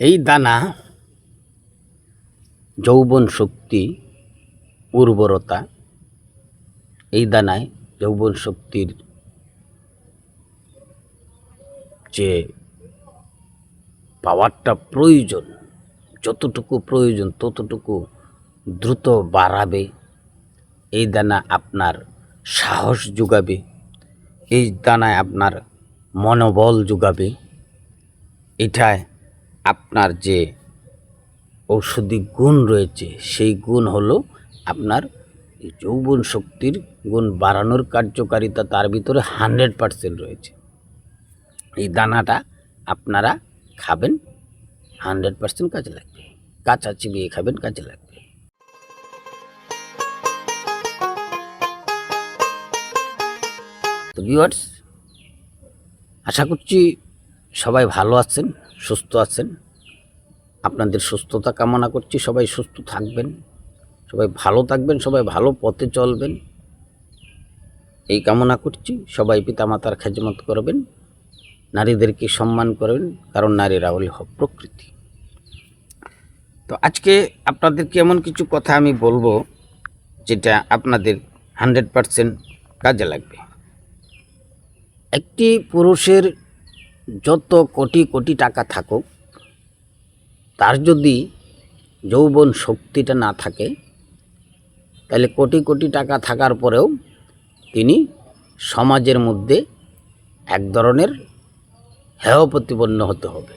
এই দানা যৌবন শক্তি, উর্বরতা, এই দানায় যৌবন শক্তির যে পাওয়ারটা প্রয়োজন, যতটুকু প্রয়োজন ততটুকু দ্রুত বাড়াবে, এই দানা আপনার সাহস যোগাবে, এই দানায় আপনার মনোবল যোগাবে এটায় আপনার যে ঔষধি গুণ রয়েছে, সেই গুণ হলো আপনার যৌবন শক্তির গুণ বাড়ানোর কার্যকারিতা তার ভিতরে হান্ড্রেড পারসেন্ট রয়েছে। এই দানাটা আপনারা খাবেন, হান্ড্রেড পারসেন্ট কাজে লাগবে। কাঁচা চিবিয়ে খাবেন, কাজে লাগবে। তো আশা করছি সবাই ভালো আছেন। সুস্থ আছেন। আপনাদের সুস্থতা কামনা করছি। সবাই সুস্থ থাকবেন। সবাই ভালো থাকবেন। সবাই ভালো পথে চলবেন। এই কামনা করছি। সবাই পিতামাতার খেজমত করবেন। নারীদেরকে সম্মান করবেন। কারণ নারীরা হলে প্রকৃতি। তো আজকে আপনাদেরকে এমন কিছু কথা আমি বলব, যেটা আপনাদের হান্ড্রেড পারসেন্ট কাজে লাগবে। একটি পুরুষের যত কোটি কোটি টাকা থাকুক, তার যদি যৌবন শক্তিটা না থাকে, তাহলে কোটি কোটি টাকা থাকার পরেও তিনি সমাজের মধ্যে এক ধরনের হেয় প্রতিপন্ন হতে হবে।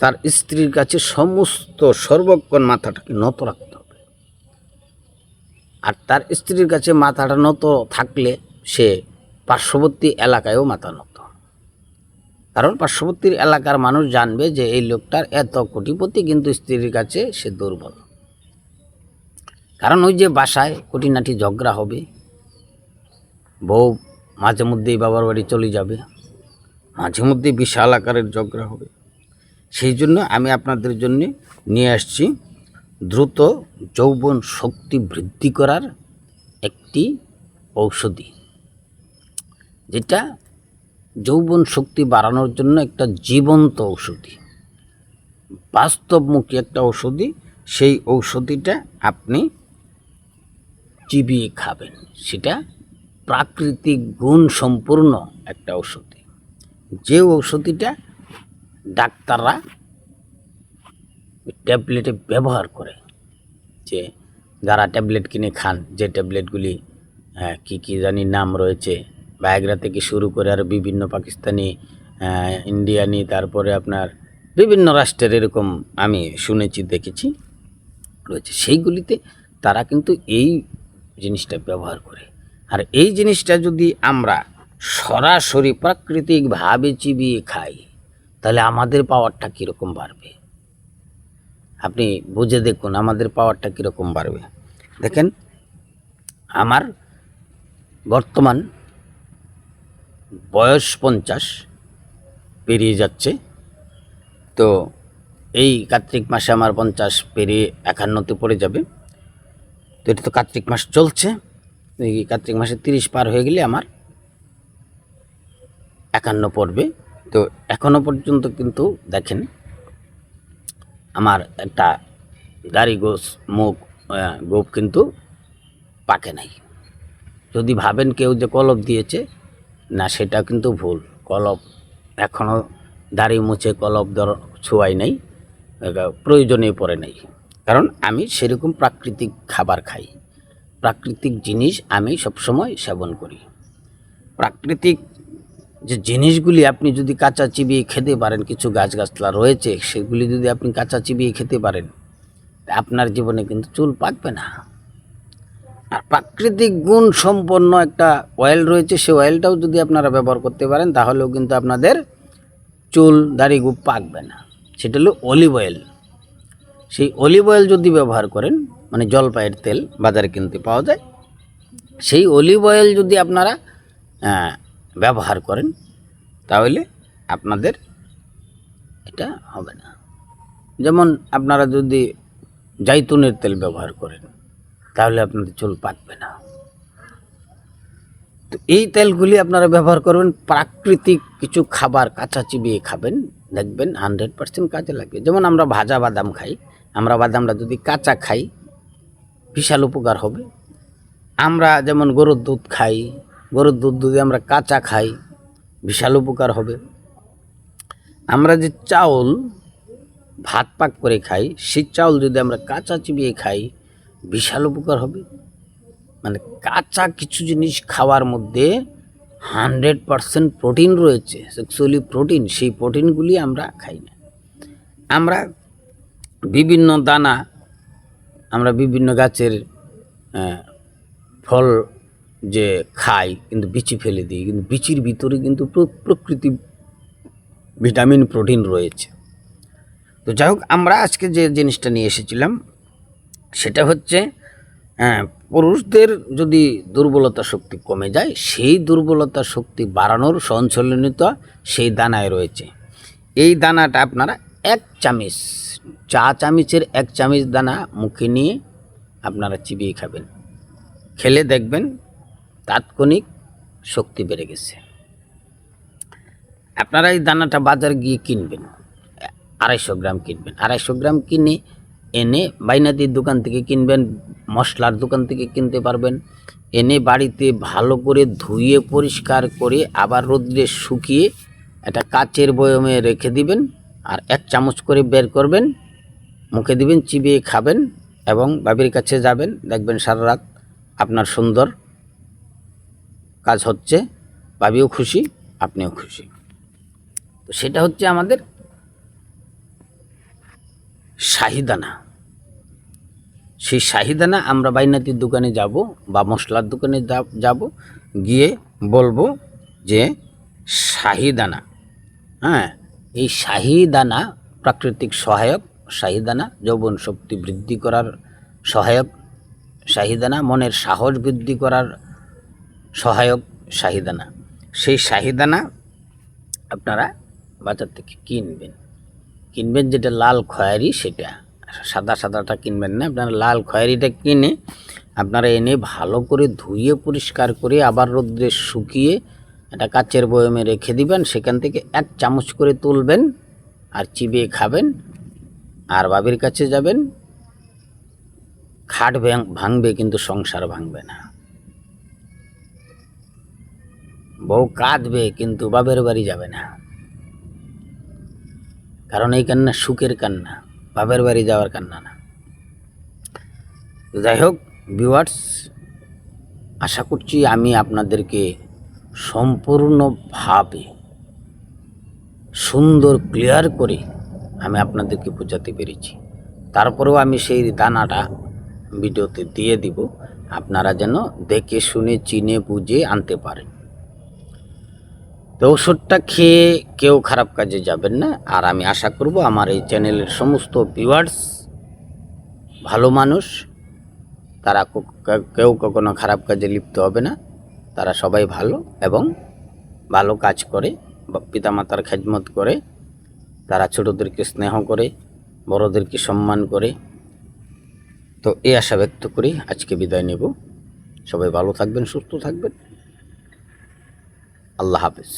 তার স্ত্রীর কাছে সমস্ত সর্বক্ষণ মাথাটাকে নত রাখতে হবে। আর তার স্ত্রীর কাছে মাথাটা নত থাকলে সে পার্শ্ববর্তী এলাকায়ও মাথা নত কারণ পার্শ্ববর্তী এলাকার মানুষ জানবে যে এই লোকটার এত কোটিপতি কিন্তু স্ত্রীর কাছে সে দুর্বল। কারণ ওই যে বাসায় কোটিনাটি ঝগড়া হবে, বউ মাঝে মধ্যেই বাবার বাড়ি চলে যাবে, মাঝে মধ্যেই বিশাল আকারের ঝগড়া হবে। সেই জন্য আমি আপনাদের জন্য নিয়ে আসছি দ্রুত যৌবন শক্তি বৃদ্ধি করার একটি ঔষধি, যেটা যৌবন শক্তি বাড়ানোর জন্য একটা জীবন্ত ঔষধি। বাস্তবমুখী একটা ঔষধি সেই ঔষধিটা আপনি চিবিয়ে খাবেন। সেটা প্রাকৃতিক গুণ সম্পূর্ণ একটা ঔষধি। যে ঔষধিটা ডাক্তাররা ট্যাবলেটে ব্যবহার করে যে যারা ট্যাবলেট কিনে খান যে ট্যাবলেটগুলি হ্যাঁ, কি কি জানি নাম রয়েছে বায়াগ্রা থেকে শুরু করে আর বিভিন্ন পাকিস্তানি ইন্ডিয়ানি তারপরে আপনার বিভিন্ন রাষ্ট্রের এরকম আমি শুনেছি, দেখেছি, রয়েছে। সেইগুলিতে তারা কিন্তু এই জিনিসটা ব্যবহার করে। আর এই জিনিসটা যদি আমরা সরাসরি প্রাকৃতিকভাবে চিবিয়ে খাই, তাহলে আমাদের পাওয়ারটা কীরকম বাড়বে? আপনি বুঝে দেখুন, আমাদের পাওয়ারটা কীরকম বাড়বে? দেখেন, আমার বর্তমান বয়স পঞ্চাশ, পেরিয়ে যাচ্ছে। তো এই কার্তিক মাসে আমার পঞ্চাশ পেরিয়ে একান্নতে পড়ে যাবে। তো এটা তো কার্তিক মাস চলছে। এই কার্তিক মাসে তিরিশ পার হয়ে গেলে আমার একান্ন পড়বে। তো এখনও পর্যন্ত কিন্তু দেখেন আমার একটা দাড়ি গোস, মুখ গোপ কিন্তু পাকে নাই। যদি ভাবেন কেউ যে কলপ দিয়েছে না, সেটা কিন্তু ভুল। কলপ এখনও দাড়ি মুছে কলপ ধর ছোঁয়াই নাই প্রয়োজনে পড়ে নাই। কারণ আমি সেরকম প্রাকৃতিক খাবার খাই। প্রাকৃতিক জিনিস আমি সবসময় সেবন করি। প্রাকৃতিক যে জিনিসগুলি আপনি যদি কাঁচা চিবিয়ে খেতে পারেন, কিছু গাছগাছলা রয়েছে, সেগুলি যদি আপনি কাঁচা চিবিয়ে খেতে পারেন আপনার জীবনে কিন্তু চুল পাকবে না। আর প্রাকৃতিক গুণ সম্পন্ন একটা অয়েল রয়েছে সেই অয়েলটাও যদি আপনারা ব্যবহার করতে পারেন, তাহলেও কিন্তু আপনাদের চুল, দাড়ি গুপ পাকবে না। সেটা হলো অলিভ অয়েল সেই অলিভ অয়েল যদি ব্যবহার করেন মানে জলপাইয়ের তেল বাজারে কিনতে পাওয়া যায়, সেই অলিভ অয়েল যদি আপনারা ব্যবহার করেন, তাহলে আপনাদের এটা হবে না। যেমন আপনারা যদি জাইতুনের তেল ব্যবহার করেন তাহলে আপনাদের চুল পাকবে না। তো এই তেলগুলি আপনারা ব্যবহার করবেন, প্রাকৃতিক কিছু খাবার কাঁচা চিবিয়ে খাবেন, দেখবেন হান্ড্রেড পার্সেন্ট কাজে লাগবে। যেমন আমরা ভাজা বাদাম খাই, আমরা বাদামটা যদি কাঁচা খাই, বিশাল উপকার হবে। আমরা যেমন গরুর দুধ খাই, গরুর দুধ যদি আমরা কাঁচা খাই, বিশাল উপকার হবে। আমরা যে চাউল ভাত পাক করে খাই, সেই চাউল যদি আমরা কাঁচা চিবিয়ে খাই বিশাল উপকার হবে। মানে কাঁচা কিছু জিনিস খাওয়ার মধ্যে হান্ড্রেড পারসেন্ট প্রোটিন রয়েছে অ্যাকচুয়ালি প্রোটিন, সেই প্রোটিনগুলি আমরা খাই না। আমরা বিভিন্ন দানা, আমরা বিভিন্ন গাছের ফল যে খাই, কিন্তু বিচি ফেলে দিই, কিন্তু বিচির ভিতরে কিন্তু প্রকৃতি ভিটামিন, প্রোটিন রয়েছে। তো যাই হোক, আমরা আজকে যে জিনিসটা নিয়ে এসেছিলাম সেটা হচ্ছে হ্যাঁ, পুরুষদের যদি দুর্বলতা শক্তি কমে যায় সেই দুর্বলতা শক্তি বাড়ানোর সঞ্চালনীয়তা সেই দানায় রয়েছে। এই দানাটা আপনারা এক চামিচ চা চামিচের এক চামিচ দানা মুখে নিয়ে আপনারা চিবিয়ে খাবেন। খেলে দেখবেন তাৎক্ষণিক শক্তি বেড়ে গেছে। আপনারা এই দানাটা বাজার গিয়ে কিনবেন আড়াইশো গ্রাম কিনবেন। আড়াইশো গ্রাম কিনে এনে বাইনাদির দোকান থেকে কিনবেন, মশলার দোকান থেকে কিনতে পারবেন। এনে বাড়িতে ভালো করে ধুয়ে পরিষ্কার করে আবার রোদ্রে শুকিয়ে একটা কাচের বয়মে রেখে দিবেন আর এক চামচ করে বের করবেন, মুখে দিবেন, চিবিয়ে খাবেন এবং বাবির কাছে যাবেন, দেখবেন সারা রাত আপনার সুন্দর কাজ হচ্ছে, বাবিও খুশি, আপনিও খুশি। তো সেটা হচ্ছে আমাদের শাহিদানা। সেই শাহিদানা আমরা বাইনাতির দোকানে যাব বা মশলার দোকানে যাব, গিয়ে বলব যে শাহিদানা। হ্যাঁ এই শাহিদানা প্রাকৃতিক সহায়ক, শাহিদানা যৌবন শক্তি বৃদ্ধি করার সহায়ক, শাহিদানা মনের সাহস বৃদ্ধি করার সহায়ক শাহিদানা। সেই শাহিদানা আপনারা বাজার থেকে কিনবেন। কিনবেন যেটা লাল খয়েরি, সেটা। সাদা সাদাটা কিনবেন না, আপনারা লাল খয়েরিটা কিনে আপনারা এনে ভালো করে ধুয়ে, পরিষ্কার করে, আবার রোদ্রে শুকিয়ে একটা কাচের বয়মে রেখে দিবেন, সেখান থেকে এক চামচ করে তুলবেন আর চিবিয়ে খাবেন আর বাবির কাছে যাবেন। খাট ভাঙবে কিন্তু সংসার ভাঙবে না। বউ কাঁদবে কিন্তু বাবের বাড়ি যাবে না। কারণ এই কান্না সুখের কান্না, বাপের বাড়ি যাওয়ার কান্না না। যাই হোক ভিউয়ার্স আশা করছি আমি আপনাদেরকে সম্পূর্ণভাবে সুন্দর ক্লিয়ার করে আমি আপনাদেরকে বোঝাতে পেরেছি। তারপরেও আমি সেই দানাটা ভিডিওতে দিয়ে দিব। আপনারা যেন দেখে শুনে, চিনে, বুঝে আনতে পারেন। তো ওষুধটা খেয়ে কেউ খারাপ কাজে যাবেন না। আর আমি আশা করব আমার এই চ্যানেলের সমস্ত ভিউয়ার্স ভালো মানুষ, তারা কেউ কখনো খারাপ কাজে লিপ্ত হবে না। তারা সবাই ভালো এবং ভালো কাজ করে, বা পিতামাতার খেদমত করে, তারা ছোটোদেরকে স্নেহ করে, বড়দেরকে সম্মান করে। তো এই আশা ব্যক্ত করি আজকে বিদায় নেব। সবাই ভালো থাকবেন, সুস্থ থাকবেন। আল্লাহ হাফেজ।